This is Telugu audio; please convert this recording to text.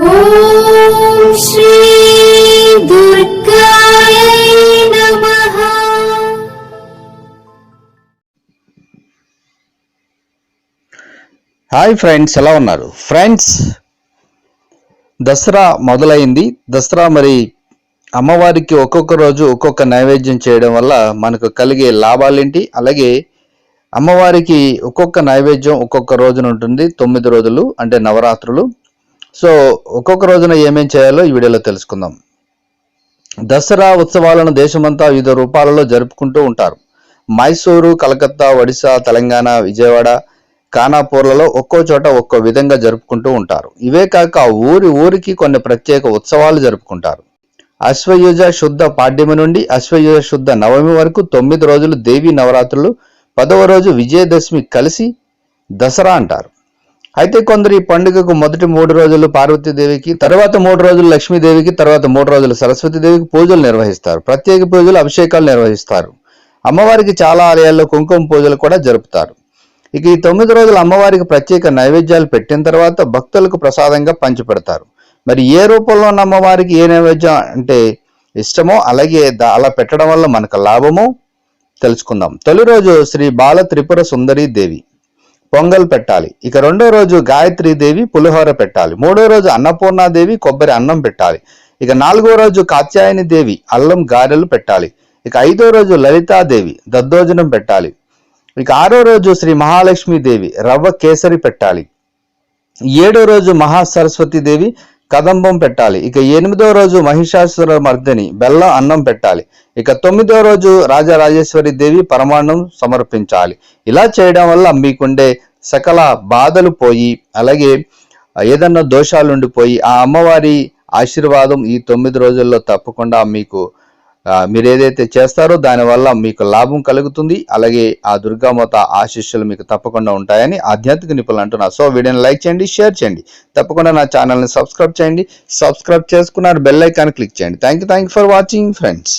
హాయ్ ఫ్రెండ్స్ ఎలా ఉన్నారు? ఫ్రెండ్స్ దసరా మొదలైంది. దసరా మరి అమ్మవారికి ఒక్కొక్క రోజు ఒక్కొక్క నైవేద్యం చేయడం వల్ల మనకు కలిగే లాభాలేంటి? అలాగే అమ్మవారికి ఒక్కొక్క నైవేద్యం ఒక్కొక్క రోజున ఉంటుంది. తొమ్మిది రోజులు అంటే నవరాత్రులు. సో ఒక్కొక్క రోజున ఏమేం చేయాలో ఈ వీడియోలో తెలుసుకుందాం. దసరా ఉత్సవాలను దేశమంతా వివిధ రూపాలలో జరుపుకుంటూ ఉంటారు. మైసూరు కలకత్తా ఒడిశా తెలంగాణ విజయవాడ ఖానాపూర్లలో ఒక్కో చోట ఒక్కో విధంగా జరుపుకుంటూ ఉంటారు. ఇవే కాక ఊరి ఊరికి కొన్ని ప్రత్యేక ఉత్సవాలు జరుపుకుంటారు. అశ్వయుజ శుద్ధ పాడ్యమి నుండి అశ్వయుజ శుద్ధ నవమి వరకు తొమ్మిది రోజులు దేవీ నవరాత్రులు పదవ రోజు విజయదశమి కలిసి దసరా అంటారు. అయితే కొందరు ఈ పండుగకు మొదటి మూడు రోజులు పార్వతీదేవికి తర్వాత మూడు రోజులు లక్ష్మీదేవికి తర్వాత మూడు రోజులు సరస్వతీదేవికి పూజలు నిర్వహిస్తారు. ప్రత్యేక పూజలు అభిషేకాలు నిర్వహిస్తారు. అమ్మవారికి చాలా ఆలయాల్లో కుంకుమ పూజలు కూడా జరుపుతారు. ఇక ఈ తొమ్మిది రోజులు అమ్మవారికి ప్రత్యేక నైవేద్యాలు పెట్టిన తర్వాత భక్తులకు ప్రసాదంగా పంచిపెడతారు. మరి ఏ రూపంలో ఉన్న అమ్మవారికి ఏ నైవేద్యం అంటే ఇష్టమో అలాగే అలా పెట్టడం వల్ల మనకు లాభమో తెలుసుకుందాం. తొలి రోజు శ్రీ బాల త్రిపుర సుందరి దేవి. పొంగల్ పెట్టాలి. ఇక రెండో రోజు గాయత్రి దేవి పులిహోర పెట్టాలి. మూడో రోజు అన్నపూర్ణాదేవి కొబ్బరి అన్నం పెట్టాలి. ఇక నాలుగో రోజు కాత్యాయని దేవి అల్లం గారెలు పెట్టాలి. ఇక ఐదో రోజు లలితాదేవి దద్దోజనం పెట్టాలి. ఇక ఆరో రోజు శ్రీ మహాలక్ష్మి దేవి రవ్వ కేసరి పెట్టాలి. ఏడో రోజు మహాసరస్వతి దేవి కదంబం పెట్టాలి. ఇక ఎనిమిదో రోజు మహిషాసుర మర్దిని బెల్లం అన్నం పెట్టాలి. ఇక తొమ్మిదో రోజు రాజరాజేశ్వరి దేవి పరమాన్నం సమర్పించాలి. ఇలా చేయడం వల్ల మీకుండే సకల బాధలు పోయి అలాగే ఏదన్నా దోషాలు ఉండిపోయి ఆ అమ్మవారి ఆశీర్వాదం ఈ తొమ్మిది రోజుల్లో తప్పకుండా మీకు మీరు ఏదైతే చేస్తారో దానివల్ల మీకు లాభం కలుగుతుంది. అలాగే ఆ దుర్గామాత ఆశీస్సులు మీకు తప్పకుండా ఉంటాయని ఆధ్యాత్మిక నిపుణులు అంటున్నారు. సో వీడియోని లైక్ చేయండి షేర్ చేయండి. తప్పకుండా నా ఛానల్ని సబ్స్క్రైబ్ చేయండి. సబ్స్క్రైబ్ చేసుకున్నారు బెల్ ఐకాన్ క్లిక్ చేయండి. Thank you thank you for watching friends.